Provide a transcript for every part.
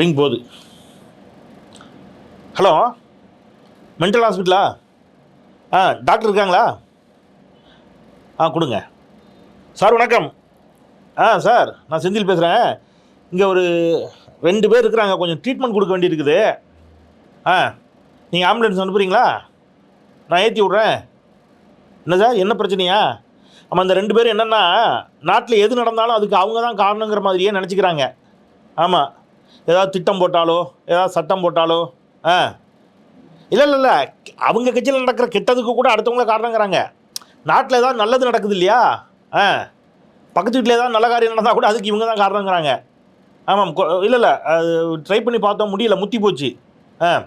Ring போகுது hello mental ஹாஸ்பிட்டலா ஆ டாக்டர் இருக்காங்களா? ஆ கொடுங்க. சார் வணக்கம். ஆ சார் நான் செந்தில் பேசுகிறேன் இங்கே ஒரு ரெண்டு பேர் இருக்கிறாங்க. கொஞ்சம் ட்ரீட்மெண்ட் கொடுக்க வேண்டியிருக்குது. ஆ நீங்கள் ஆம்புலன்ஸ் அனுப்புகிறீங்களா நான் ஏற்றி விட்றேன். என்ன சார் என்ன பிரச்சனையா? ஆமாம் இந்த ரெண்டு பேரும் என்னென்னா நாட்டில் எது நடந்தாலும் அதுக்கு அவங்க தான் காரணங்கிற மாதிரியே நினச்சிக்கிறாங்க. ஆமாம் ஏதாவது திட்டம் போட்டாலோ ஏதாவது சட்டம் போட்டாலோ ஆ. இல்லை இல்லை இல்லை. அவங்க கட்சியில் நடக்கிற கெட்டதுக்கு கூட அடுத்தவங்கள காரணங்கிறாங்க. நாட்டில் ஏதாவது நல்லது நடக்குது இல்லையா? ஆ. பக்கத்து வீட்டில் ஏதாவது நல்ல காரியம் நடந்தால் கூட அதுக்கு இவங்க தான் காரணங்கிறாங்க. ஆமாம் கொ- இல்லை இல்லை. அது ட்ரை பண்ணி பார்த்தோம் முடியல முத்தி போச்சு. ஆ.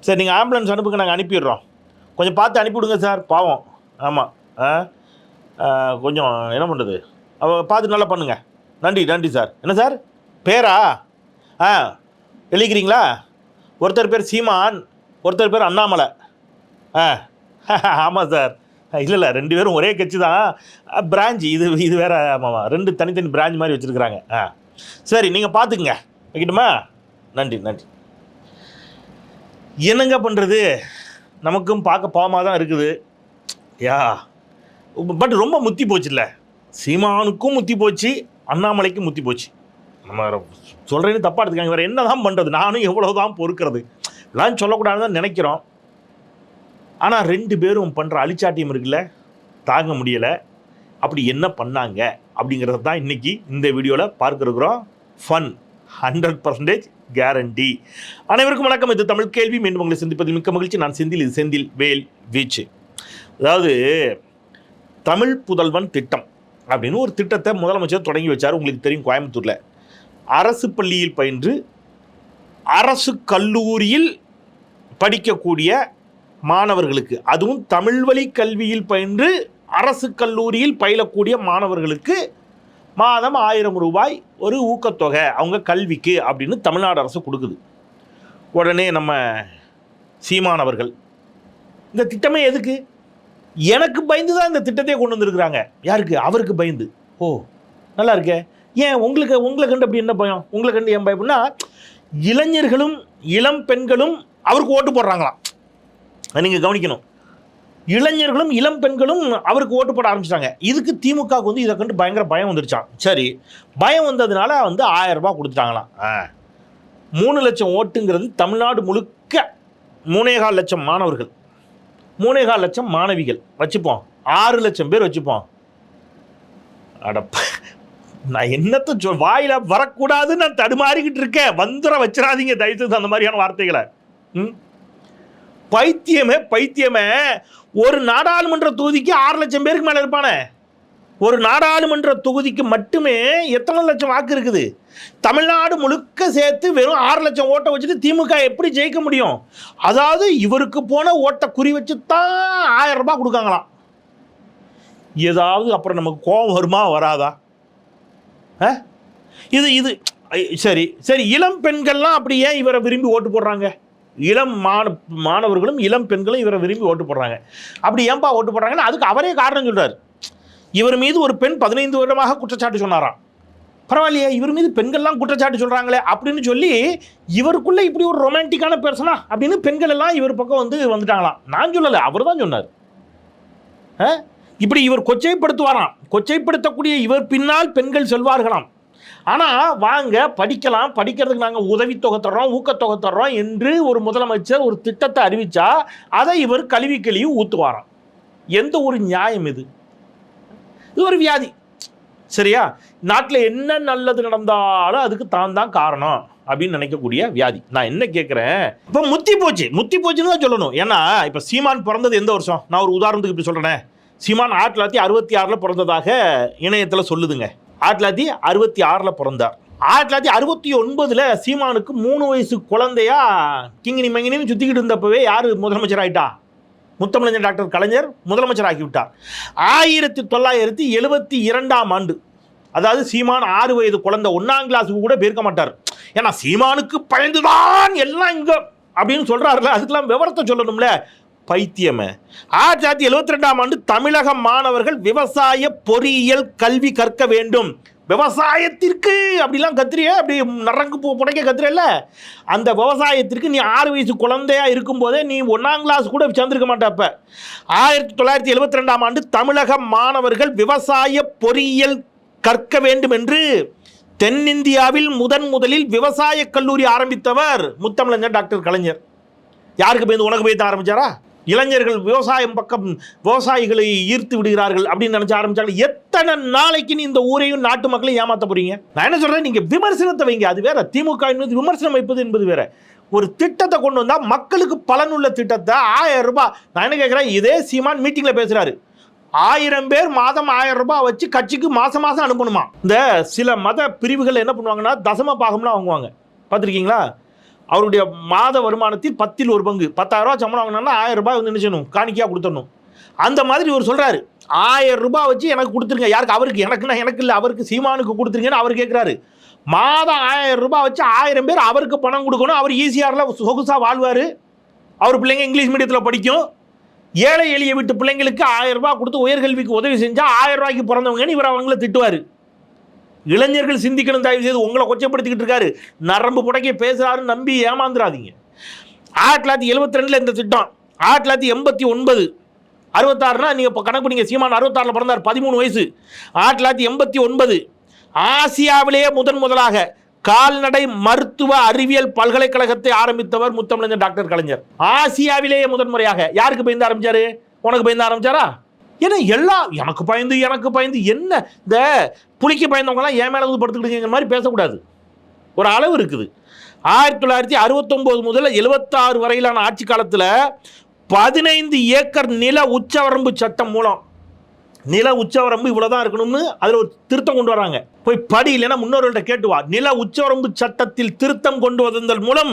சரி நீங்கள் ஆம்புலன்ஸ் அனுப்புங்க நாங்கள் அனுப்பிடுறோம். கொஞ்சம் பார்த்து அனுப்பிவிடுங்க சார். பாவம். ஆமாம் ஆ. கொஞ்சம் என்ன பண்ணுறது பார்த்து நல்லா பண்ணுங்கள் நன்றி நன்றி சார். என்ன சார்? பேரா? ஆ எழுதிக்கிறீங்களா? ஒருத்தர் பேர் சீமான் ஒருத்தர் பேர் அண்ணாமலை. ஆ ஆமாம் சார். இல்லை இல்லை ரெண்டு பேரும் ஒரே கட்சி தான். பிரான்ச் இது இது வேற ஆமாம். ரெண்டு தனித்தனி பிரான்ச் மாதிரி வச்சுருக்குறாங்க. ஆ சரி நீங்கள் பார்த்துக்குங்க வைக்கட்டுமா? நன்றி நன்றி. என்னங்க பண்ணுறது நமக்கும் பார்க்க பாவமாக தான் இருக்குது. யா பட் ரொம்ப முத்தி போச்சுல்ல. சீமானுக்கும் முத்தி போச்சு அண்ணாமலைக்கும் முத்தி போச்சு. நம்ம சொல்கிறேன்னு தப்பாக எடுத்துக்காங்க வேறு என்ன தான் பண்ணுறது நானும் எவ்வளோ தான் பொறுக்கிறது? எல்லாம் சொல்லக்கூடாதுன்னு தான் நினைக்கிறோம். ஆனால் ரெண்டு பேரும் பண்ணுற அழிச்சாட்டியம் இருக்குல்ல? தாங்க முடியலை. அப்படி என்ன பண்ணாங்க? அப்படிங்கிறத தான் இன்றைக்கி இந்த வீடியோவில் பார்க்குறோம் ஃபன் ஹண்ட்ரட் பர்சன்டேஜ் கேரண்டி அனைவருக்கும் வணக்கம். இது தமிழ் கேள்வி. மீண்டும் உங்களை சந்திப்பதில் மிக்க மகிழ்ச்சி. நான் செந்தில். இது செந்தில் வேல் வீச்சு. அதாவது தமிழ் புதல்வன் திட்டம் அப்படின்னு ஒரு திட்டத்தை முதலமைச்சர் தொடங்கி வச்சார். உங்களுக்கு தெரியும் கோயம்புத்தூரில். அரசு பள்ளியில் பயின்று அரசு கல்லூரியில் படிக்கக்கூடிய மாணவர்களுக்கு அதுவும் தமிழ் வழி கல்வியில் பயின்று அரசு கல்லூரியில் பயிலக்கூடிய மாணவர்களுக்கு மாதம் ஆயிரம் ரூபாய் ஒரு ஊக்கத்தொகை அவங்க கல்விக்கு அப்படின்னு தமிழ்நாடு அரசு கொடுக்குது. உடனே நம்ம சீமானவர்கள் இந்த திட்டமே எதுக்கு? எனக்கு பயந்து தான் இந்த திட்டத்தை கொண்டு வந்திருக்கிறாங்க. யாருக்கு? அவருக்கு பயந்து. ஓ நல்லா இருக்கே. ஏன் உங்களுக்கு உங்களை கண்டு அப்படி என்ன பயம்? உங்களை கண்டு ஏன் பயம்னா இளைஞர்களும் இளம் பெண்களும் அவருக்கு ஓட்டு போடுறாங்களாம். நீங்கள் கவனிக்கணும். இளைஞர்களும் இளம் பெண்களும் அவருக்கு ஓட்டு போட ஆரம்பிச்சிட்டாங்க. இதுக்கு திமுகவுக்கு வந்து இதை கண்டு பயங்கர பயம் வந்துருச்சான் சரி பயம் வந்ததுனால வந்து ஆயிரம் ரூபாய் கொடுத்துட்டாங்களாம். ஆ. மூணு லட்சம் ஓட்டுங்கிறது தமிழ்நாடு முழுக்க மூணேகால் லட்சம் மாணவர்கள். மூணேகால் லட்சம் மாணவிகள். வச்சுப்போம். ஆறு லட்சம் பேர் வச்சுப்போம். அட நான் என்னத்த சொல் வாயில் வரக்கூடாதுன்னு நான் தடுமாறிக்கிட்டு இருக்கேன். வந்துட வச்சிடாதீங்க. தயவுசெய்து அந்த மாதிரியான வார்த்தைகளை. ம்? பைத்தியமே பைத்தியமே. ஒரு நாடாளுமன்ற தொகுதிக்கு ஆறு லட்சம் பேருக்கு மேலே இருப்பானே. ஒரு நாடாளுமன்ற தொகுதிக்கு மட்டுமே எத்தனை லட்சம் வாக்கு இருக்குது? தமிழ்நாடு முழுக்க சேர்த்து வெறும் ஆறு லட்சம் ஓட்டை வச்சுட்டு திமுக எப்படி ஜெயிக்க முடியும்? அதாவது இவருக்கு போன ஓட்டை குறி வச்சு தான் ஆயிரம் ரூபாய் கொடுக்காங்களாம். ஏதாவது அப்புறம் நமக்கு கோபம் வருமா வராதா? இது இது சரி சரி இளம் பெண்கள்லாம் அப்படி ஏன் இவரை விரும்பி ஓட்டு போடுறாங்க? இளம் மாண மாணவர்களும் இளம் பெண்களும் இவரை விரும்பி ஓட்டு போடுறாங்க. அப்படி ஏன்பா ஓட்டு போடுறாங்கன்னா அதுக்கு அவரே காரணம் சொல்கிறார் இவர் மீது ஒரு பெண் பதினைந்து வருடமாக குற்றச்சாட்டு சொன்னாராம். பரவாயில்லையே இவர் மீது பெண்கள்லாம் குற்றச்சாட்டு சொல்கிறாங்களே அப்படின்னு சொல்லி இவருக்குள்ளே இப்படி ஒரு ரொமான்டிக்கான பெர்சனா அப்படின்னு பெண்கள் எல்லாம் இவர் பக்கம் வந்து வந்துட்டாங்களாம். நான் சொல்லலை அவர் தான் சொன்னார். ஆ? இப்படி இவர் கொச்சைப்படுத்துவாராம். கொச்சைப்படுத்தக்கூடிய இவர் பின்னால் பெண்கள் செல்வார்களாம். ஆனால் வாங்க படிக்கலாம் படிக்கிறதுக்கு நாங்கள் உதவித்தொகை தர்றோம் ஊக்கத்தொகை தர்றோம் என்று ஒரு முதலமைச்சர் ஒரு திட்டத்தை அறிவித்தா அதை இவர் கழுவி கழுவி ஊற்றுவாராம் எந்த ஒரு நியாயம் இது? இது ஒரு வியாதி. சரியா? நாட்டில் என்ன நல்லது நடந்தாலும் அதுக்கு தான் தான் காரணம் அப்படின்னு நினைக்கக்கூடிய வியாதி. நான் என்ன கேட்குறேன் இப்போ முத்தி போச்சு. முத்தி போச்சுன்னு தான் சொல்லணும். ஏன்னா இப்போ சீமான் பிறந்தது எந்த வருஷம்? நான் ஒரு உதாரணத்துக்கு இப்படி சொல்கிறேனே சீமான் ஆயிரத்தி தொள்ளாயிரத்தி அறுபத்தி ஆறில் பிறந்ததாக இணையத்தில் சொல்லுதுங்க. ஆயிரத்தி தொள்ளாயிரத்தி அறுபத்தி ஆறில் பிறந்தார். ஆயிரத்தி தொள்ளாயிரத்தி அறுபத்தி ஒன்பதில் சீமானுக்கு மூணு வயசு குழந்தையா கிங்கினி மங்கினின்னு சுற்றிக்கிட்டு இருந்தப்பவே யார் முதலமைச்சர் ஆயிட்டா? முத்தமிழஞ்சர் டாக்டர் கலைஞர் முதலமைச்சர் ஆகிவிட்டார் ஆயிரத்தி தொள்ளாயிரத்தி எழுபத்தி இரண்டாம் ஆண்டு அதாவது சீமான் ஆறு வயது குழந்தை ஒன்றாம் கிளாஸுக்கு கூட போயிருக்க மாட்டார். ஏன்னா சீமானுக்கு பயந்துதான் எல்லாம் இங்கே அப்படின்னு சொல்கிறாருல அதுக்கெல்லாம் விவரத்தை சொல்லணும்ல. பைத்தியமே. ஆயிரத்தி தொள்ளாயிரத்தி எழுபத்தி ரெண்டாம் ஆண்டு தமிழக மாணவர்கள் விவசாய பொறியியல் கல்வி கற்க வேண்டும். விவசாயத்திற்கு அப்படிலாம் கத்துறிய அப்படி நரங்கு பூ புடைக்க கத்திரியல்ல அந்த விவசாயத்திற்கு நீ ஆறு வயசு குழந்தையா இருக்கும்போதே நீ ஒன்றாம் கிளாஸ் கூட சேர்ந்துருக்க மாட்டப்ப ஆயிரத்தி தொள்ளாயிரத்தி எழுபத்தி ரெண்டாம் ஆண்டு தமிழக மாணவர்கள் விவசாய பொறியியல் கற்க வேண்டும் என்று தென்னிந்தியாவில் முதன் முதலில் விவசாய கல்லூரி ஆரம்பித்தவர் முத்தமிழஞ்சர் டாக்டர் கலைஞர். யாருக்கு போய் உனக்கு பயந்து ஆரம்பிச்சாரா? இளைஞர்கள் விவசாயம் பக்கம் விவசாயிகளை ஈர்த்து விடுகிறார்கள் அப்படின்னு நினச்ச ஆரம்பிச்சாங்க எத்தனை நாளைக்கு நீ இந்த ஊரையும் நாட்டு மக்களையும் ஏமாத்த போறீங்க? நான் என்ன சொல்றேன்? நீங்க விமர்சனத்தை வைங்க. அது வேற. திமுக என்பது விமர்சனம் வைப்பது என்பது வேற. ஒரு திட்டத்தை கொண்டு வந்தால் மக்களுக்கு பலனுள்ள திட்டத்தை ஆயிரம் ரூபாய். நான் என்ன கேட்குறேன் இதே சீமான் மீட்டிங்கில் பேசுகிறாரு ஆயிரம் பேர் மாதம் ஆயிரம் ரூபாய் வச்சு கட்சிக்கு மாதம் மாதம் அனுப்பணுமா? இந்த சில மத பிரிவுகள் என்ன பண்ணுவாங்கன்னா தசம பாகம்லாம் வாங்குவாங்க. பார்த்துருக்கீங்களா? அவருடைய மாத வருமானத்தில் பத்தில் ஒரு பங்கு. பத்தாயிரம் ரூபாய் சம்பளம் வாங்கினா ஆயிரம் ரூபாய் வந்து நினைச்சணும் காணிக்கையாக கொடுத்துடணும். அந்த மாதிரி இவர் சொல்றாரு. ஆயிரம் ரூபாய் வச்சு எனக்கு கொடுத்துருங்க. யாருக்கு? அவருக்கு. எனக்குன்னா எனக்கு இல்லை. அவருக்கு சீமானுக்கு கொடுத்துருங்கன்னு அவர் கேட்குறாரு மாதம் ஆயிரம் ரூபாய் வச்சு ஆயிரம் பேர் அவருக்கு பணம் கொடுக்கணும். அவர் ஈஸியாரில் சொகுசாக வாழ்வார். அவர் பிள்ளைங்க இங்கிலீஷ் மீடியத்தில் படிக்கும். ஏழை எளிய வீட்டு பிள்ளைங்களுக்கு ஆயிரம் ரூபாய் கொடுத்து உயர்கல்விக்கு உதவி செஞ்சால் ஆயிரம் ரூபாய்க்கு பிறந்தவங்கன்னு இவர் அவங்கள திட்டுவார். இளைஞர்கள் சிந்திக்கணும் தயவு செய்து உங்களை கொச்சப்படுத்திக்கிட்டு இருக்காரு. நரம்பு புடைக்க பேசுகிறாருன்னு நம்பி ஏமாந்துடாதீங்க ஆயிரத்தி தொள்ளாயிரத்தி எழுபத்தி ரெண்டில் இந்த திட்டம் ஆயிரத்தி தொள்ளாயிரத்தி எண்பத்தி ஒன்பது அறுபத்தாறுனா நீங்கள் இப்போ கணக்கு நீங்கள் சீமான் அறுபத்தாறில் பிறந்தார் பதிமூணு வயசு. ஆயிரத்தி தொள்ளாயிரத்தி எண்பத்தி ஒன்பது ஆசியாவிலேயே முதன் முதலாக கால்நடை மருத்துவ அறிவியல் பல்கலைக்கழகத்தை ஆரம்பித்தவர் முத்தமிழஞ்சர் டாக்டர் கலைஞர். ஆசியாவிலேயே முதன்முறையாக யாருக்கு பயந்து ஆரம்பிச்சாரு? உனக்கு பயந்து ஆரம்பிச்சாரா? ஏன்னா எல்லா எனக்கு பயந்து எனக்கு பயந்து என்ன? இந்த புளிக்க பயந்தவங்கலாம் ஏன் மேலே வந்து படுத்துக்கிட்டுங்கிற மாதிரி பேசக்கூடாது. ஒரு அளவு இருக்குது. ஆயிரத்தி தொள்ளாயிரத்தி அறுபத்தொம்போது முதல் எழுபத்தாறு வரையிலான ஆட்சி காலத்தில் பதினைந்து ஏக்கர் நில உச்சவரம்பு சட்டம் மூலம் நில உச்சவரம்பு இவ்வளோ தான் இருக்கணும்னு அதில் ஒரு திருத்தம் கொண்டு வராங்க. போய் படி இல்லைன்னா முன்னோர்கள்ட்ட கேட்டு வா. நில உச்சவரம்பு சட்டத்தில் திருத்தம் கொண்டு வந்ததன் மூலம்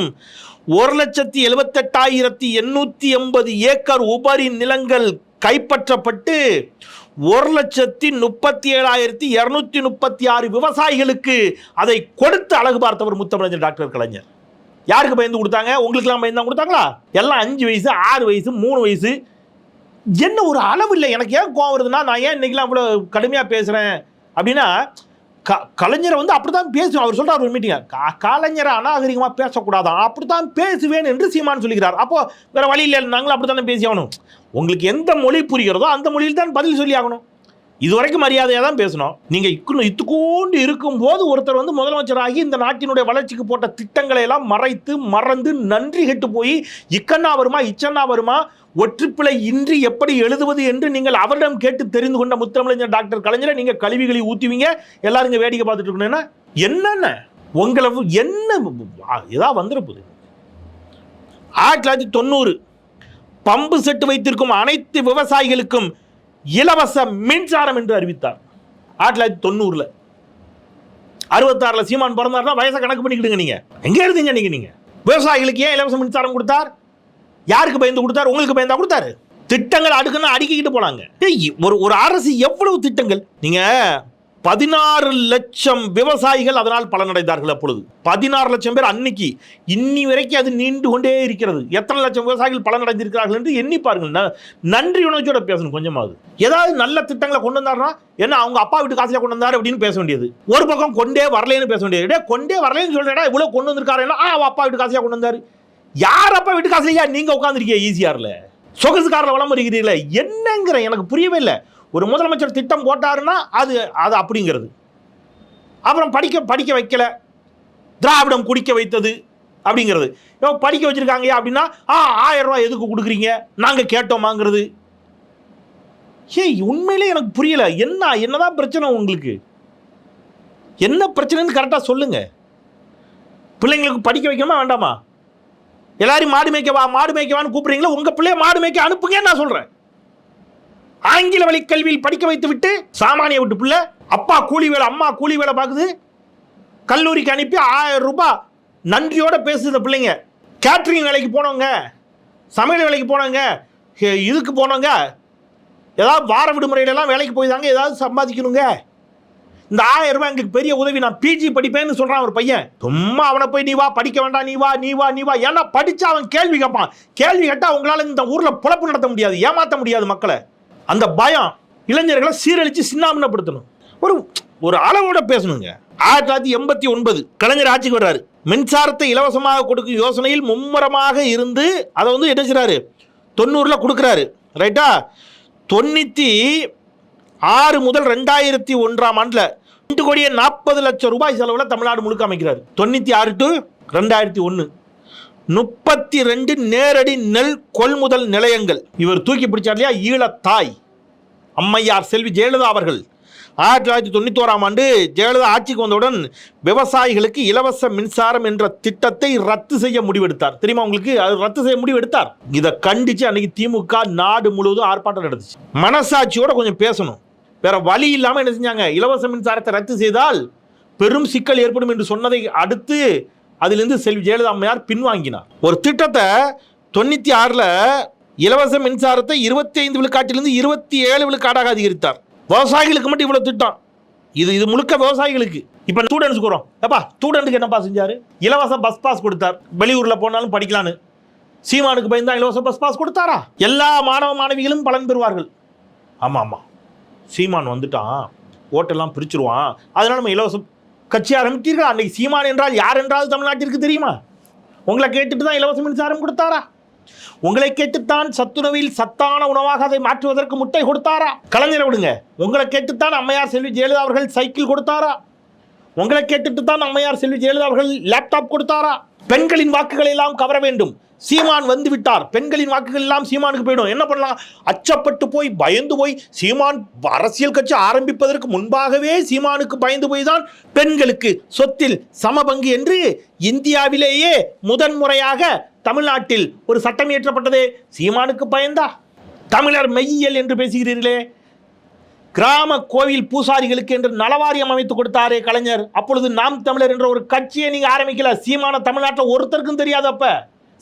ஒரு லட்சத்தி எழுபத்தெட்டாயிரத்தி எண்ணூற்றி எண்பது ஏக்கர் உபரி நிலங்கள் கைப்பற்றப்பட்டு ஒரு லட்சத்தி முப்பத்தி ஏழாயிரத்தி இரநூத்தி முப்பத்தி ஆறு விவசாயிகளுக்கு அதை கொடுத்து அழகு பார்த்தவர் முத்தமிழஞ்சர் டாக்டர் கலைஞர். யாருக்கு பயந்து கொடுத்தாங்க? உங்களுக்கெல்லாம் பயந்து தான் கொடுத்தாங்களா? எல்லாம் அஞ்சு வயசு ஆறு வயசு மூணு வயசு. என்ன ஒரு அளவு இல்லை. எனக்கு ஏன் கோவம் வருதுன்னா நான் ஏன் இன்னைக்கெல்லாம் அவ்வளோ கடுமையாக பேசுகிறேன் அப்படின்னா க கலைஞரை வந்து அப்படி தான் பேசுவேன். அவர் சொல்கிறார் ஒரு மீட்டிங்க கலைஞரை அநாகரிகமாக பேசக்கூடாதான் அப்படி தான் பேசுவேன் என்று சீமான் சொல்லுகிறார் அப்போ வேற வழி இல்லை நாங்களும் அப்படி தானே பேசி ஆகணும். உங்களுக்கு எந்த மொழி புரிகிறதோ அந்த மொழியில் தான் பதில் சொல்லி ஆகணும். இதுவரைக்கும் மரியாதையாக தான் பேசணும். நீங்கள் இக்குன்னு இத்துக்கோண்டு இருக்கும்போது ஒருத்தர் வந்து முதலமைச்சராகி இந்த நாட்டினுடைய வளர்ச்சிக்கு போட்ட திட்டங்களை எல்லாம் மறைத்து மறந்து நன்றி கெட்டு போய் இக்கண்ணா வருமா இச்சன்னா வருமா ஒற்றுப்பிழை இன்றி எப்படி எழுதுவது என்று நீங்கள் அவரிடம் கேட்டு தெரிந்து கொண்ட முத்தமிழஞ்சர் டாக்டர் கலைஞரை நீங்கள் கல்விகளை ஊற்றுவீங்க எல்லாரும் இங்கே வேடிக்கை பார்த்துட்டு இருக்கணும்னா என்னென்ன? உங்களை என்ன ஏதாவது வந்துட போகுது. ஆயிரத்தி தொள்ளாயிரத்தி தொண்ணூறு பம்பு செட்டு வைத்திருக்கும் அனைத்து விவசாயிகளுக்கும் இலவச மின்சாரம் என்று அறிவித்தார். ஆயிரத்தி தொள்ளாயிரத்தி தொண்ணூறில். அறுபத்தாறில் சீமான் பிறந்தார்னா வயசை கணக்கு பண்ணிக்கிடுங்க நீங்கள் எங்கே இருந்தீங்க நீங்கள் நீங்கள் விவசாயிகளுக்கு ஏன் இலவச மின்சாரம் கொடுத்தார்? யாருக்கு பயந்து கொடுத்தாரு? உங்களுக்கு பயந்தா கொடுத்தாரு. திட்டங்கள் அடுக்குன்னு அடுக்கிக்கிட்டு போனாங்க. ஏய், ஒரு ஒரு அரசு எவ்வளவு திட்டங்கள்? நீங்க பதினாறு லட்சம் விவசாயிகள் அதனால் பலனடைந்தார்கள் அப்பொழுது. பதினாறு லட்சம் பேர் அன்னைக்கு. இன்னி வரைக்கும் அது நீண்டு கொண்டே இருக்கிறது. எத்தனை லட்சம் விவசாயிகள் பலனடைந்திருக்கிறார்கள் என்று எண்ணி பாருங்கள். ந- நன்றி உணர்ச்சியோட பேசணும் கொஞ்சமாவது. ஏதாவது நல்ல திட்டங்களை கொண்டு வந்தாருன்னா என்ன அவங்க அப்பா வீட்டு காசுல கொண்டு வந்தாரு அப்படின்னு பேச வேண்டியது. ஒரு பக்கம் கொண்டே வரலைன்னு பேச வேண்டியது. கொண்டே வரலைன்னு சொல்றேன் இவ்வளவு கொண்டு வந்திருக்காருன்னா அப்பா வீட்டு காசுல கொண்டு வந்தாரு. யார் அப்பா வீட்டு காசுலையா நீங்க உட்காந்துருக்கீங்க ஈஸியார்ல சொகுசு காரில் விளம்பரிக்கிறீங்களே என்னங்கிற எனக்கு புரியவே இல்லை. ஒரு முதலமைச்சர் திட்டம் போட்டாருன்னா அது அது அப்படிங்கிறது. அப்புறம் படிக்க படிக்க வைக்கல. திராவிடம் குடிக்க வைத்தது அப்படிங்கிறது. இப்போ படிக்க வச்சிருக்காங்க அப்படின்னா ஆ ஆயிரம் ரூபா எதுக்கு கொடுக்குறீங்க? நாங்கள் கேட்டோமாங்கிறது. ஏய் உண்மையிலே எனக்கு புரியல. என்ன என்னதான் பிரச்சனை உங்களுக்கு? என்ன பிரச்சனைன்னு கரெக்டாக சொல்லுங்க. பிள்ளைங்களுக்கு படிக்க வைக்கணுமா வேண்டாமா? எல்லாரும் மாடு மேய்க்க வா மாடு மேய்க்கவான்னு கூப்பிடுறீங்களா உங்கள் பிள்ளைய மாடு மேய்க்க அனுப்புங்கன்னு நான் சொல்கிறேன் ஆங்கில வழி கல்வியில் படிக்க வைத்து விட்டு சாமானிய விட்டு பிள்ளை அப்பா கூலி வேலை அம்மா கூலி வேலை பார்க்குது. கல்லூரிக்கு அனுப்பி ஆயிரம் ரூபாய் நன்றியோட பேசுது இந்த பிள்ளைங்க. கேட்ரிங் வேலைக்கு போனவங்க சமையல் வேலைக்கு போனவங்க இதுக்கு போனவங்க ஏதாவது வார விடுமுறையிலலாம் வேலைக்கு போய் தாங்க ஏதாவது சம்பாதிக்கணுங்க. இந்த ஆயிரம் ரூபாய் எங்களுக்கு பெரிய உதவி நான் பிஜி படிப்பேன்னு சொல்கிறான் ஒரு பையன். சும்மா அவனை போய் நீ வா படிக்க வேண்டாம் நீ வா நீ வா நீ வா. ஏன்னா படித்தா அவன் கேள்வி கேட்பான். கேள்வி கேட்டால் உங்களால் இந்த ஊரில் பொழப்பு நடத்த முடியாது ஏமாற்ற முடியாது மக்களை. அந்த பயம் இளைஞர்களை சீரழித்து சின்னாமனப்படுத்தணும் ஒரு ஒரு அளவோட பேசணுங்க. ஆயிரத்தி தொள்ளாயிரத்தி எண்பத்தி ஒன்பது கலைஞர் ஆட்சிக்கு வர்றாரு. மின்சாரத்தை இலவசமாக கொடுக்கும் யோசனையில் மும்முரமாக இருந்து அதை வந்து என்ன செய்கிறாரு தொண்ணூறில் கொடுக்குறாரு. ரைட்டா தொண்ணூற்றி ஆறு முதல் ரெண்டாயிரத்தி ஒன்றாம் ஆண்டில் ரெண்டு கோடியே நாற்பது லட்சம் ரூபாய் செலவில் தமிழ்நாடு முழுக்க அமைக்கிறார். தொண்ணூற்றி ஆறு டு ரெண்டாயிரத்தி ஒன்று முப்பத்தி ரெண்டு நேரடி நெல் கொள்முதல் நிலையங்கள். இவர் தூக்கி பிடிச்சார் இல்லையா? ஈழத்தாய். அம்மையார் செல்வி ஜெயலலிதா அவர்கள். ஆயிரத்தி தொள்ளாயிரத்தி தொண்ணூத்தோராம் ஆண்டு ஜெயலலிதா ஆட்சிக்கு வந்தவுடன் விவசாயிகளுக்கு இலவச மின்சாரம் என்ற திட்டத்தை ரத்து செய்ய முடிவெடுத்தார். தெரியுமா உங்களுக்கு? அது ரத்து செய்ய முடிவெடுத்தார். இதை கண்டிச்சு அன்னைக்கு திமுக நாடு முழுவதும் ஆர்ப்பாட்டம் நடந்துச்சு. மனசாட்சியோட கொஞ்சம் பேசணும். வேற வழி இல்லாமல் என்ன செஞ்சாங்க? இலவச மின்சாரத்தை ரத்து செய்தால் பெரும் சிக்கல் ஏற்படும் என்று சொன்னதை அடுத்து அதிலிருந்து செல்வி ஜெயலலிதா அம்மையார் பின்வாங்கினார். ஒரு திட்டத்தை தொண்ணூற்றி ஆறில் இலவச மின்சாரத்தை இருபத்தி ஐந்து விழுக்காட்டிலிருந்து இருபத்தி ஏழு விழுக்காடாக அதிகரித்தார். விவசாயிகளுக்கு மட்டும் இவ்வளோ திட்டம். இது இது முழுக்க விவசாயிகளுக்கு. இப்போ ஸ்டூடெண்ட்ஸ்க்கு வரும். ஏப்பா ஸ்டூடெண்ட்டுக்கு என்னப்பா செஞ்சாரு? இலவச பஸ் பாஸ் கொடுத்தார். வெளியூரில் போனாலும் படிக்கலான்னு. சீமானுக்கு பயந்தா இலவச பஸ் பாஸ் கொடுத்தாரா? எல்லா மாணவ மாணவிகளும் பலன் பெறுவார்கள். ஆமாம் ஆமாம் சீமான் வந்துட்டான். ஓட்டெல்லாம் பிரிச்சிருவான். அதனால நம்ம இலவச கட்சி ஆரம்பித்தீர்கள்? அன்னைக்கு சீமான் என்றால் யார் என்றால் தமிழ்நாட்டிற்கு தெரியுமா? உங்களை கேட்டுட்டு தான் இலவச மின்சாரம் கொடுத்தாரா? உங்களை கேட்டுத்தான் சத்துணவில் சத்தான உணவாக அதை மாற்றுவதற்கு முட்டை கொடுத்தாரா? கலைஞரை விடுங்க. உங்களை கேட்டுத்தான் அம்மையார் செல்வி ஜெயலலிதா அவர்கள் சைக்கிள் கொடுத்தாரா? உங்களை கேட்டுட்டு தான் அம்மையார் செல்வி ஜெயலலிதா அவர்கள் லேப்டாப் கொடுத்தாரா? பெண்களின் வாக்குகளை எல்லாம் கவர வேண்டும். சீமான் வந்து விட்டார். பெண்களின் வாக்குகள் எல்லாம் சீமானுக்கு போயிடும். என்ன பண்ணலாம்? அச்சப்பட்டு போய் பயந்து போய் சீமான் அரசியல் கட்சி ஆரம்பிப்பதற்கு முன்பாகவே சீமானுக்கு பயந்து போய் தான் பெண்களுக்கு சொத்தில் சமபங்கு என்று இந்தியாவிலேயே முதன்முறையாக தமிழ்நாட்டில் ஒரு சட்டம் இயற்றப்பட்டது சீமானுக்கு பயந்தா? தமிழர் மெய்யியல் என்று பேசுகிறீர்களே. கிராம கோவில் பூசாரிகளுக்கு என்று நலவாரியம் அமைத்து கொடுத்தாரே கலைஞர். அப்பொழுது நாம் தமிழர் என்ற ஒரு கட்சியை நீங்கள் ஆரம்பிக்கல. சீமான தமிழ்நாட்டில் ஒருத்தருக்கும் தெரியாது அப்போ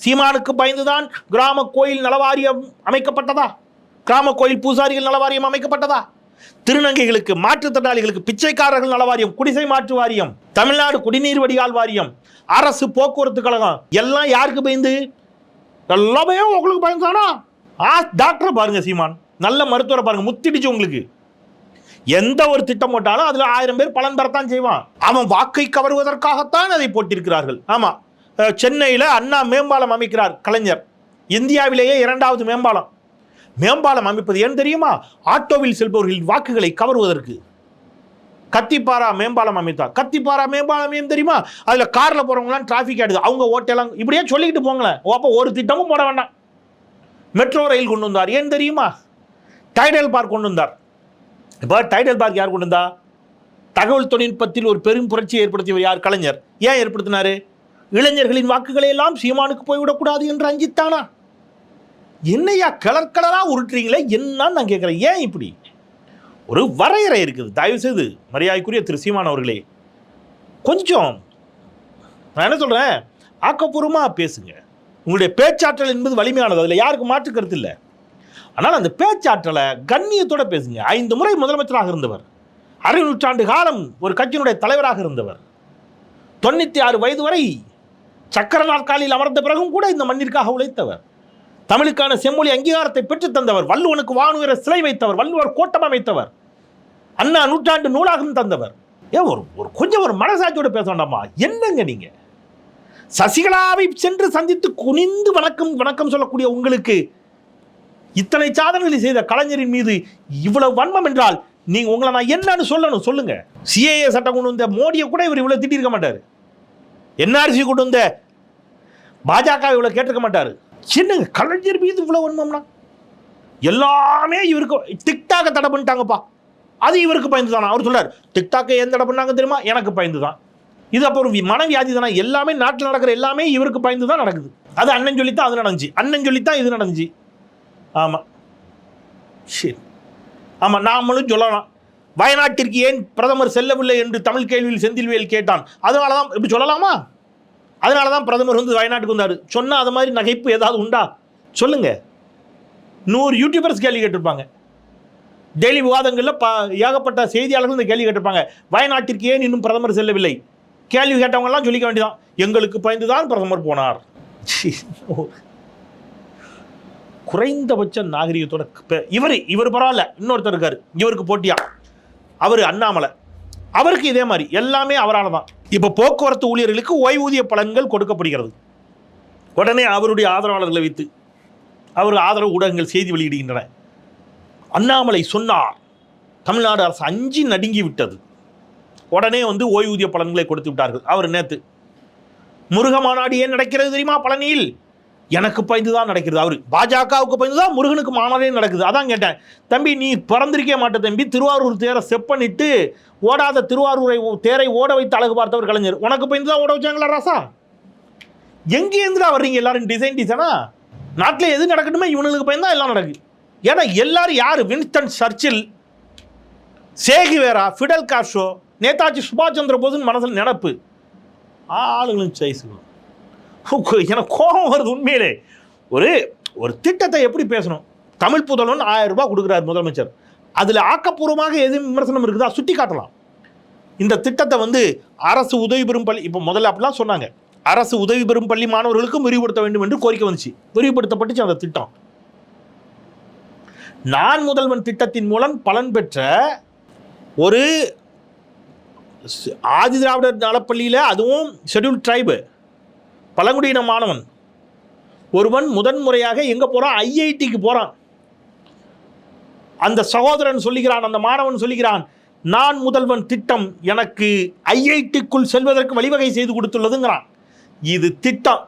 சீமானுக்கு பயந்துதான் கிராம கோயில் நலவாரியம் அமைக்கப்பட்டதா? கிராம கோயில் பூசாரிகள் நலவாரியம் அமைக்கப்பட்டதா? திருநங்கைகளுக்கு மாற்றுத்திறனாளிகளுக்கு பிச்சைக்காரர்கள் நலவாரியம் குடிசை மாற்று வாரியம் தமிழ்நாடு குடிநீர் வடிகால் வாரியம் அரசு போக்குவரத்து கழகம் எல்லாம் யாருக்கு பயந்து? எல்லாமே உங்களுக்கு பயந்தானா ஆ டாக்டரை பாருங்க சீமான். நல்ல மருத்துவரை பாருங்க முத்திடுச்சு உங்களுக்கு. எந்த ஒரு திட்டம் போட்டாலும் அதுல ஆயிரம் பேர் பலன் பெறத்தான் செய்வான். அவன் வாக்கை கவருவதற்காகத்தான் அதை போட்டிருக்கிறார்கள். ஆமா. சென்னையில் அண்ணா மேம்பாலம் அமைக்கிறார் கலைஞர். இந்தியாவிலேயே இரண்டாவது மேம்பாலம். மேம்பாலம் அமைப்பது ஏன் தெரியுமா? ஆட்டோவில் செல்பவர்களின் வாக்குகளை கவருவதற்கு. கத்திப்பாரா மேம்பாலம் அமைத்தா? கத்திப்பாரா மேம்பாலம் ஏன் தெரியுமா? அதில் காரில் போகிறவங்களாம் டிராஃபிக் ஆயிடுது அவங்க ஓட்டெல்லாம் இப்படியே சொல்லிக்கிட்டு போங்களேன். அப்போ ஒரு திட்டமும் போட வேண்டாம். மெட்ரோ ரயில் கொண்டு வந்தார். ஏன் தெரியுமா? டைடல் பார்க் கொண்டு வந்தார். இப்போ டைடல் பார்க் யார் கொண்டு வந்தா? தகவல் தொழில்நுட்பத்தில் ஒரு பெரும் புரட்சியை ஏற்படுத்தியவர் யார்? கலைஞர். ஏன் ஏற்படுத்தினார்? இளைஞர்களின் வாக்குகளை எல்லாம் சீமானுக்கு போய்விடக்கூடாது என்று அஞ்சித்தானா? என்னையா கலர் கலராக உருட்டுறீங்களே? என்னன்னு நான் கேட்குறேன். ஏன் இப்படி? ஒரு வரையறை இருக்குது. தயவு செய்து மரியாதைக்குரிய திரு சீமான் அவர்களே கொஞ்சம் நான் என்ன சொல்கிறேன் ஆக்கப்பூர்வமாக பேசுங்க. உங்களுடைய பேச்சாற்றல் என்பது வலிமையானது. அதில் யாருக்கும் மாற்று கருத்து இல்லை. ஆனால் அந்த பேச்சாற்றலை கண்ணியத்தோட பேசுங்க. ஐந்து முறை முதலமைச்சராக இருந்தவர். அரை நூற்றாண்டு காலம் ஒரு கட்சியினுடைய தலைவராக இருந்தவர். தொண்ணூற்றி ஆறு வயது வரை சக்கர நாற்காலியில் அமர்ந்த பிறகும் கூட இந்த மண்ணிற்காக உழைத்தவர். தமிழுக்கான செம்மொழி அங்கீகாரத்தை பெற்று தந்தவர் வள்ளுவனுக்கு வானுயர சிலை வைத்தவர் வள்ளுவர் கோட்டம் அமைத்தவர் அண்ணா நூற்றாண்டு நூலாகம் தந்தவர். ஏன் ஒரு ஒரு கொஞ்சம் ஒரு மனசாட்சியோடு பேச வேண்டாமா? என்னங்க நீங்க? சசிகலாவை சென்று சந்தித்து குனிந்து வணக்கம் வணக்கம் சொல்லக்கூடிய உங்களுக்கு இத்தனை சாதனைகளை செய்த கலைஞரின் மீது இவ்வளவு வன்மம் என்றால் நீங்க உங்களை நான் என்னன்னு சொல்லணும் சொல்லுங்க. சிஏஏ சட்டம் கொண்டு வந்த மோடியை கூட இவர் இவ்வளவு திட்டிருக்க மாட்டார். என்ஆர்சி கொண்டு வந்த பாஜக இவ்வளவு கேட்டிருக்க மாட்டார். என்னங்க கலைஞர் மீது இவ்வளோ வன்மம்னா? எல்லாமே இவருக்கு டிக்டாக தடை பண்ணிட்டாங்கப்பா. அது இவருக்கு பயந்து தானா அவர் சொல்றார் டிக்டாக்கை ஏன் தடை பண்ணாங்க தெரியுமா? எனக்கு பயந்து தான் இது அப்போ ஒரு மனவியாதி தானே? எல்லாமே நாட்டில் நடக்கிற எல்லாமே இவருக்கு பயந்து தான் நடக்குது. அது அண்ணன் சொல்லித்தான் அது நடந்துச்சு. அண்ணன் சொல்லித்தான் இது நடந்துச்சு. ஆமாம் சரி. ஆமாம் நாமளும் சொல்லலாம். வயநாட்டிற்கு ஏன் பிரதமர் செல்லவில்லை என்று தமிழ் கேள்வியில் செந்தில்வேல் கேட்டான். அதனால தான் இப்படி சொல்லலாமா? அதனால தான் பிரதமர் வந்து வயநாட்டுக்கு வந்தார். சொன்னால் அது மாதிரி நகைப்பு ஏதாவது உண்டா? சொல்லுங்கள் நூறு யூடியூபர்ஸ் கேள்வி கேட்டிருப்பாங்க. டெய்லி விவாதங்களில் ப ஏகப்பட்ட செய்தியாளர்கள் இந்த கேள்வி கேட்டிருப்பாங்க. வயநாட்டிற்கு ஏன் இன்னும் பிரதமர் செல்லவில்லை? கேள்வி கேட்டவங்கலாம் சொல்லிக்க வேண்டியதான் எங்களுக்கு பயந்து தான் பிரதமர் போனார். குறைந்தபட்ச நாகரிகத்தோட இவர் இவர் பரவாயில்ல. இன்னொருத்தர் இருக்கார். இவருக்கு போட்டியா? அவர் அண்ணாமலை. அவருக்கு இதே மாதிரி எல்லாமே அவரால் தான் இப்போ போக்குவரத்து ஊழியர்களுக்கு ஓய்வூதிய பலன்கள் கொடுக்கப்படுகிறது. உடனே அவருடைய ஆதரவாளர்களை வைத்து அவர் ஆதரவு ஊடகங்கள் செய்தி வெளியிடுகின்றன. அண்ணாமலை சொன்னார் தமிழ்நாடு அரசு அஞ்சு நடுங்கி விட்டது. உடனே வந்து ஓய்வூதிய பலன்களை கொடுத்து விட்டார்கள். அவர் நேற்று முருக மாநாடு ஏன் நடக்கிறது தெரியுமா? பழனியில் எனக்கு பயந்து தான் நடக்கிறது. அவர் பாஜகவுக்கு பயந்து தான் முருகனுக்கு மாநாடே நடக்குது. அதான் கேட்டேன். தம்பி நீ பிறந்திருக்கே மாட்ட தம்பி. திருவாரூர் தேரை செப்பனிட்டு ஓடாத திருவாரூரை ஓ- தேரை ஓட வைத்து அழகு பார்த்தவர் கலைஞர். உனக்கு பயந்து தான் ஓட வச்சாங்களா ராசா? எங்கேருந்துடா வர்றீங்க எல்லாரும் டிசைன் டிசைனா நாட்டில் எது நடக்கணுமே இவனுக்கு பயந்து தான் எல்லாம் நடக்குது ஏன்னா எல்லாரும் யார்? Winston Churchill Che Guevara Fidel Castro Netaji சுபாஷ் சந்திர போஸ்னு மனசில் நினப்பு. ஆளுங்களும் சைஸுகளும் எனக்கு கோபம் வருது உண்மையிலே. ஒரு ஒரு திட்டத்தை எப்படி பேசணும்? தமிழ் புதல்வன் ஆயிரம் ரூபாய் கொடுக்குறாரு முதலமைச்சர். அதில் ஆக்கப்பூர்வமாக எது விமர்சனம் இருக்குதா சுட்டி காட்டலாம். இந்த திட்டத்தை வந்து அரசு உதவி பெறும் பள்ளி இப்போ முதல்ல அப்படிலாம் சொன்னாங்க. அரசு உதவி பெறும் பள்ளி மாணவர்களுக்கும் விரிவுபடுத்த வேண்டும் என்று கோரிக்கை வந்துச்சு. விரிவுபடுத்தப்பட்டுச்சு அந்த திட்டம். நான் முதல்வன் திட்டத்தின் மூலம் பலன் பெற்ற ஒரு ஆதி திராவிடர் நலப்பள்ளியில் அதுவும் ஷெட்யூல் ட்ரைபு பழங்குடியின மாணவன் ஒருவன் முதன்முறையாக எங்கே போகிறான் ஐஐடிக்கு போகிறான் அந்த சகோதரன் சொல்லுகிறான் அந்த மாணவன் சொல்லுகிறான் நான் முதல்வன் திட்டம் எனக்கு ஐஐடிக்குள் செல்வதற்கு வழிவகை செய்து கொடுத்துள்ளதுங்கிறான். இது திட்டம்.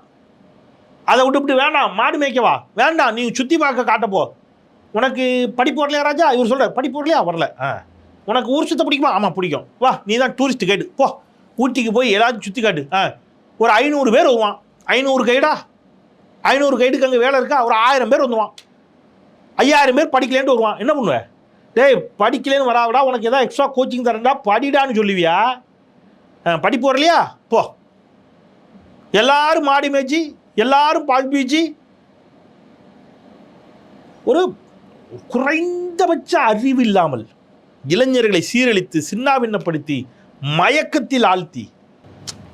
அதை விட்டுவிட்டு வேண்டாம் மாடு மேய்க்கவா வேண்டாம் நீ சுற்றி பார்க்க காட்டப்போ உனக்கு படிப்பு வரலையா ராஜா? இவர் சொல்கிற படிப்பு வரலையா? வரல. ஆ. உனக்கு ஊர் சுத்த பிடிக்குமா? ஆமாம் பிடிக்கும். வா நீ தான் டூரிஸ்ட் கைடு. போ. ஊட்டிக்கு போய் ஏதாச்சும் சுற்றி காட்டு. ஆ. ஒரு ஐநூறு பேர் வருவான். ஐநூறு கைடா? ஐநூறு கைடுக்கு அங்கே வேலை இருக்கா? ஒரு ஆயிரம் பேர் வந்துவான் ஐயாயிரம் பேர் படிக்கலேன்ட்டு வருவான். என்ன பண்ணுவேன் டேய் படிக்கலேன்னு வராவிடா உனக்கு எதாவது எக்ஸ்ட்ரா கோச்சிங் தரேன்டா படிடான்னு சொல்லுவியா? ஆ, படிப்பு வரலையா? போ. எல்லாரும் மாடி மேய்ச்சி எல்லாரும் பால் பீச்சி ஒரு குறைந்தபட்ச அறிவு இல்லாமல் இளைஞர்களை சீரழித்து சின்னாபின்னப்படுத்தி மயக்கத்தில் ஆழ்த்தி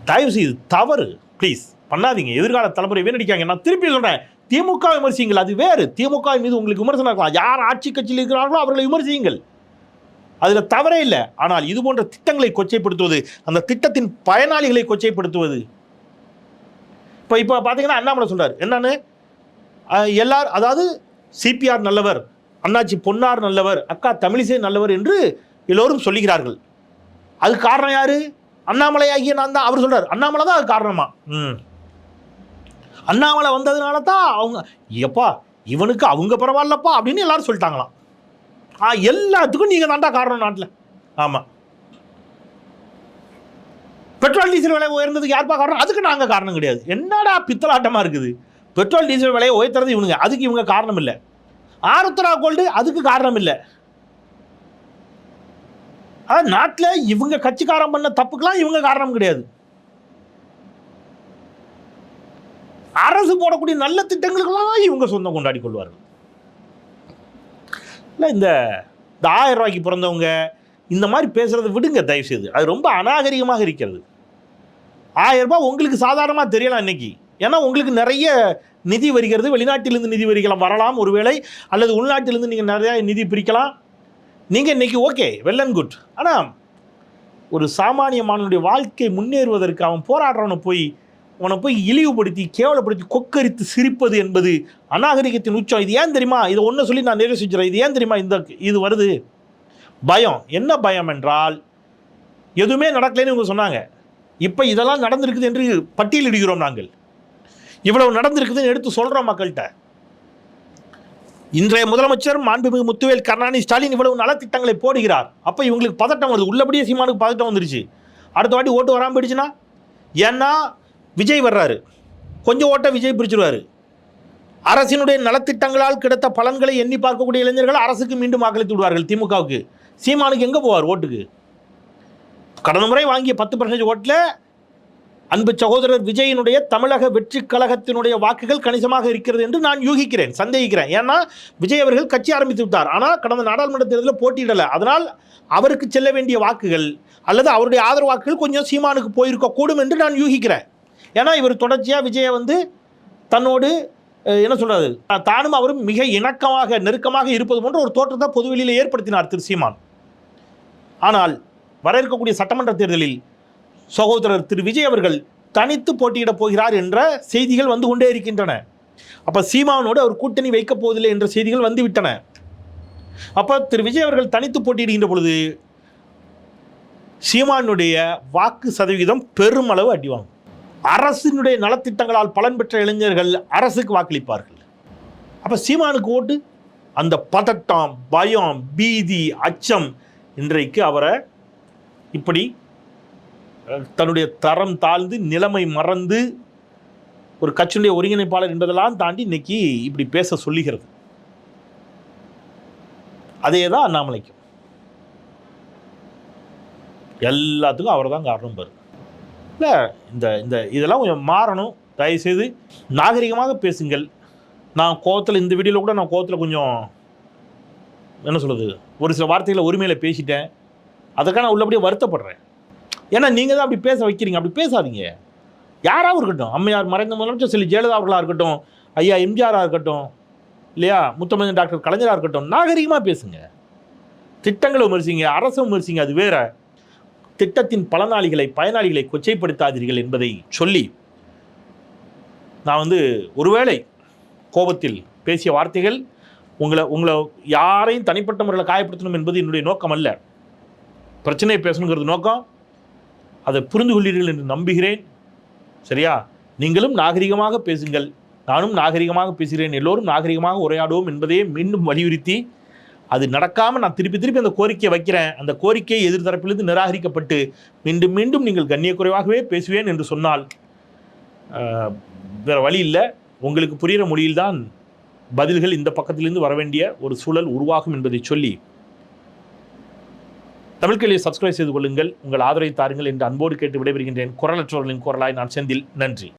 தயவு செய்து தவறு. ப்ளீஸ் பண்ணாதீங்க. எதிர்கால தலைமுறை வீணடிக்காங்க. நான் திருப்பி சொல்கிறேன் திமுக விமர்சியுங்கள். அது வேறு. திமுக மீது உங்களுக்கு விமர்சனம் இருக்கலாம். யார் ஆட்சி கட்சியில் இருக்கிறார்களோ அவர்களை விமர்சியுங்கள். அதில் தவறே இல்லை. ஆனால் இது போன்ற திட்டங்களை கொச்சைப்படுத்துவது அந்த திட்டத்தின் பயனாளிகளை கொச்சைப்படுத்துவது. இப்போ இப்போ பார்த்தீங்கன்னா அண்ணாமலை சொல்கிறார் என்னன்னு? எல்லார் அதாவது சிபிஆர் நல்லவர் அண்ணாச்சி பொன்னார் நல்லவர் அக்கா தமிழிசை நல்லவர் என்று எல்லோரும் சொல்லுகிறார்கள். அது காரணம் யாரு? அண்ணாமலை ஆகிய நான் தான் அவர் சொல்றாரு. அண்ணாமலை தான் அது காரணமா. ம். அண்ணாமலை வந்ததுனால தான் அவங்க எப்பா இவனுக்கு அவங்க பரவாயில்லப்பா அப்படின்னு எல்லாரும் சொல்லிட்டாங்களாம். ஆ எல்லாத்துக்கும் நீங்கள் தாண்டா காரணம் நாட்டில். ஆமாம் பெட்ரோல் டீசல் விலை உயர்ந்ததுக்கு யார்ப்பா காரணம்? அதுக்கு நாங்கள் காரணம் கிடையாது. என்னடா பித்தலாட்டமாக இருக்குது? பெட்ரோல் டீசல் விலையை உயர்த்துறது இவனுங்க. அதுக்கு இவங்க காரணம் இல்லை. ஆருத்ரா கோல்டு அதுக்கு காரணம் இல்லை. அதாவது நாட்டில் இவங்க கட்சிக்காரன் பண்ண தப்புக்கெல்லாம் இவங்க காரணம் கிடையாது. அரசு போடக்கூடிய நல்ல திட்டங்களுக்கெல்லாம் இவங்க சொந்தம் கொண்டாடி கொள்வார்கள். இல்லை இந்த இந்த ஆயிரம் ரூபாய்க்கு பிறந்தவங்க இந்த மாதிரி பேசுகிறத விடுங்க தயவு செய்து அது ரொம்ப அநாகரிகமாக இருக்கிறது. ஆயிரம் ரூபாய் உங்களுக்கு சாதாரணமாக தெரியலாம் இன்னைக்கு. ஏன்னா உங்களுக்கு நிறைய நிதி வருகிறது. வெளிநாட்டிலிருந்து நிதி வரிக்கலாம் வரலாம் ஒருவேளை. அல்லது உள்நாட்டிலிருந்து நீங்கள் நிறைய நிதி பிரிக்கலாம். நீங்கள் இன்னைக்கு ஓகே வெல் அண்ட் குட் ஆனால் ஒரு சாமானிய மாணவனுடைய வாழ்க்கை முன்னேறுவதற்கு அவன் போராடுறவனை போய் அவனை போய் இழிவுபடுத்தி கேவலப்படுத்தி கொக்கரித்து சிரிப்பது என்பது அநாகரிகத்தின் உச்சம். இது ஏன் தெரியுமா? இதை ஒன்று சொல்லி நான் நிறைவு செஞ்சுறேன் இது ஏன் தெரியுமா? இந்த இது வருது. பயம். என்ன பயம் என்றால் எதுவுமே நடக்கலைன்னு இவங்க சொன்னாங்க. இப்போ இதெல்லாம் நடந்திருக்குது என்று பட்டியலிடுகிறோம் நாங்கள். இவ்வளவு நடந்திருக்குதுன்னு எடுத்து சொல்கிறோம் மக்கள்கிட்ட. இன்றைய முதலமைச்சர் மாண்புமிகு முத்துவேல் கருணாநிதி ஸ்டாலின் இவ்வளவு நலத்திட்டங்களை போடுகிறார். அப்போ இவங்களுக்கு பதட்டம் வருது. உள்ளபடியே சீமானுக்கு பதட்டம் வந்துருச்சு. அடுத்த வாட்டி ஓட்டு வராமல் போயிடுச்சுன்னா? ஏன்னா விஜய் வர்றாரு. கொஞ்சம் ஓட்டை விஜய் பிரிச்சிருவார். அரசினுடைய நலத்திட்டங்களால் கிடைத்த பலன்களை எண்ணி பார்க்கக்கூடிய இளைஞர்கள் அரசுக்கு மீண்டும் வாக்களித்து விடுவார்கள் திமுகவுக்கு. சீமானுக்கு எங்கே போவார் ஓட்டுக்கு? கடந்த முறை வாங்கிய பத்து பர்சன்டேஜ் ஓட்டில் அன்பு சகோதரர் விஜயனுடைய தமிழக வெற்றி கழகத்தினுடைய வாக்குகள் கணிசமாக இருக்கிறது என்று நான் யூகிக்கிறேன் சந்தேகிக்கிறேன். ஏன்னா விஜய் அவர்கள் கட்சி ஆரம்பித்து விட்டார். ஆனால் கடந்த நாடாளுமன்ற தேர்தலில் போட்டியிடலை. அதனால் அவருக்கு செல்ல வேண்டிய வாக்குகள் அல்லது அவருடைய ஆதரவு வாக்குகள் கொஞ்சம் சீமானுக்கு போயிருக்கக்கூடும் என்று நான் யூகிக்கிறேன். ஏன்னா இவர் தொடர்ச்சியாக விஜயை வந்து தன்னோடு என்ன சொல்கிறது தானும் அவரும் மிக இணக்கமாக நெருக்கமாக இருப்பது போன்ற ஒரு தோற்றத்தை பொதுவெளியில் ஏற்படுத்தினார் திரு சீமான். ஆனால் வர இருக்கக்கூடிய சட்டமன்ற தேர்தலில் சகோதரர் திரு விஜய் அவர்கள் தனித்து போட்டியிடப் போகிறார் என்ற செய்திகள் வந்து கொண்டே இருக்கின்றன. அப்போ சீமானோடு அவர் கூட்டணி வைக்கப் போவதில்லை என்ற செய்திகள் வந்துவிட்டன. அப்போ திரு விஜய் அவர்கள் தனித்து போட்டியிடுகின்ற பொழுது சீமானுடைய வாக்கு சதவிகிதம் பெருமளவு அடிவாங்க அரசினுடைய நலத்திட்டங்களால் பலன் பெற்ற இளைஞர்கள் அரசுக்கு வாக்களிப்பார்கள். அப்போ சீமானுக்கு ஓட்டு? அந்த பதட்டம் பயம் பீதி அச்சம் இன்றைக்கு அவரை இப்படி தன்னுடைய தரம் தாழ்ந்து நிலைமை மறந்து ஒரு கட்சியினுடைய ஒருங்கிணைப்பாளர் என்பதெல்லாம் தாண்டி இன்னைக்கு இப்படி பேச சொல்லுகிறது. அதே தான் அண்ணாமலைக்கும் எல்லாத்துக்கும் அவர் தான் காரணம் பாரு. இல்லை இந்த இந்த இதெல்லாம் கொஞ்சம் மாறணும். தயவுசெய்து நாகரிகமாக பேசுங்கள். நான் கோவத்தில் இந்த வீடியோவில் கூட நான் கோவத்தில் கொஞ்சம் என்ன சொல்கிறது ஒரு சில வார்த்தைகளை உரிமையில் பேசிட்டேன். அதுக்காக நான் உள்ளபடியே வருத்தப்படுறேன். ஏன்னா நீங்கள் தான் அப்படி பேச வைக்கிறீங்க. அப்படி பேசாதீங்க. யாராகவும் இருக்கட்டும். அம்மையார் மறைந்த முதலமைச்சர் செல்வி ஜெயலலிதா அவர்களாக இருக்கட்டும் ஐயா எம்ஜிஆராக இருக்கட்டும் இல்லையா? முத்தமிழ் டாக்டர் கலைஞராக இருக்கட்டும் நாகரிகமாக பேசுங்க. திட்டங்களை விமர்சிங்க அரசு விமர்சிங்க அது வேற. திட்டத்தின் பலனாளிகளை பயனாளிகளை கொச்சைப்படுத்தாதீர்கள் என்பதை சொல்லி நான் வந்து ஒருவேளை கோபத்தில் பேசிய வார்த்தைகள் உங்களை உங்களை யாரையும் தனிப்பட்ட முறையில் காயப்படுத்தணும் என்பது என்னுடைய நோக்கம் அல்ல. பிரச்சனையை பேசணுங்கிறது நோக்கம். அதை புரிந்து கொள்ளீர்கள் என்று நம்புகிறேன். சரியா? நீங்களும் நாகரிகமாக பேசுங்கள். நானும் நாகரிகமாக பேசுகிறேன். எல்லோரும் நாகரிகமாக உரையாடுவோம் என்பதையே மீண்டும் வலியுறுத்தி அது நடக்காமல் நான் திருப்பி திருப்பி அந்த கோரிக்கையை வைக்கிறேன். அந்த கோரிக்கை எதிர்த்தரப்பிலிருந்து நிராகரிக்கப்பட்டு மீண்டும் மீண்டும் நீங்கள் கண்ணியக்குறைவாகவே பேசுவேன் என்று சொன்னால் வேறு வழி இல்லை. உங்களுக்கு புரிகிற மொழியில்தான் பதில்கள் இந்த பக்கத்திலிருந்து வர வேண்டிய ஒரு சூழல் உருவாகும் என்பதை சொல்லி தமிழ்கல்வியை சப்ஸ்கிரைப் செய்து கொள்ளுங்கள். உங்கள் ஆதரவை தாருங்கள் என்று அன்போடு கேட்டு விடைபெறுகின்றேன். குரலற்றவர்களின் குரலாய் நான் செந்தில். நன்றி.